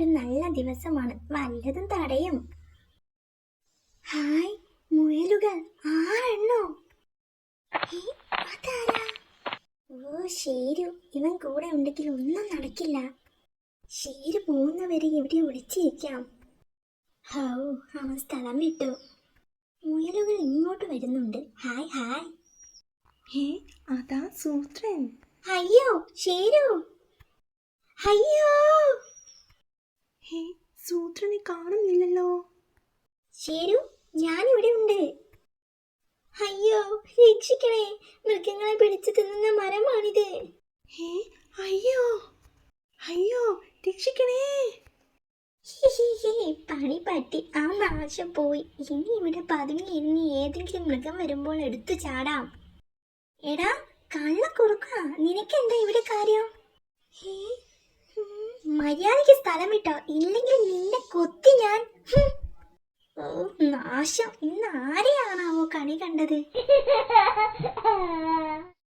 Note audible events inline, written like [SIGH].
ഇന്നൊരു നല്ല ദിവസമാണ്. വല്ലതും തടയും. ഹായ് മുയലുകൾ. ആറെണ്ണോ ഓ ശേരു. ഇവൻ കൂടെ ഉണ്ടെങ്കിൽ ഒന്നും നടക്കില്ല. ശേരു പോകുന്നവരെ ഇവിടെ ഒളിച്ചിരിക്കാം ഹൗ അവൻ സ്ഥലം വിട്ടു. മുയലുകൾ ഇങ്ങോട്ട് വരുന്നുണ്ട്. Hi hi. ഹേ അതാ സൂത്രൻ. അയ്യോ ശേരു. അയ്യോ! സൂത്രനെ കാണുന്നില്ലല്ലോ. ശേരു ഞാനിവിടെ ഉണ്ട് അയ്യോ രക്ഷിക്കണേ. മൃഗങ്ങളെ പിടിച്ചു തിന്നുന്ന മരമാണിത്. ഹേ അയ്യോ അയ്യോ രക്ഷിക്കണേ. പണി പറ്റി. ആ നാശം പോയി. ഇനി ഇവിടെ പതുങ്ങി ഇനി ഏതെങ്കിലും മൃഗം വരുമ്പോൾ എടുത്തു ചാടാം. എടാ കള്ള കുറുക്ക നിനക്കെന്താ ഇവിടെ കാര്യം? മര്യാദയ്ക്ക് സ്ഥലം വിട്ടോ. ഇല്ലെങ്കിൽ നിന്നെ കൊത്തി ഞാൻ. ഓ നാശം. ഇന്ന് ആരെയാണാവോ കണി കണ്ടത്? [LAUGHS]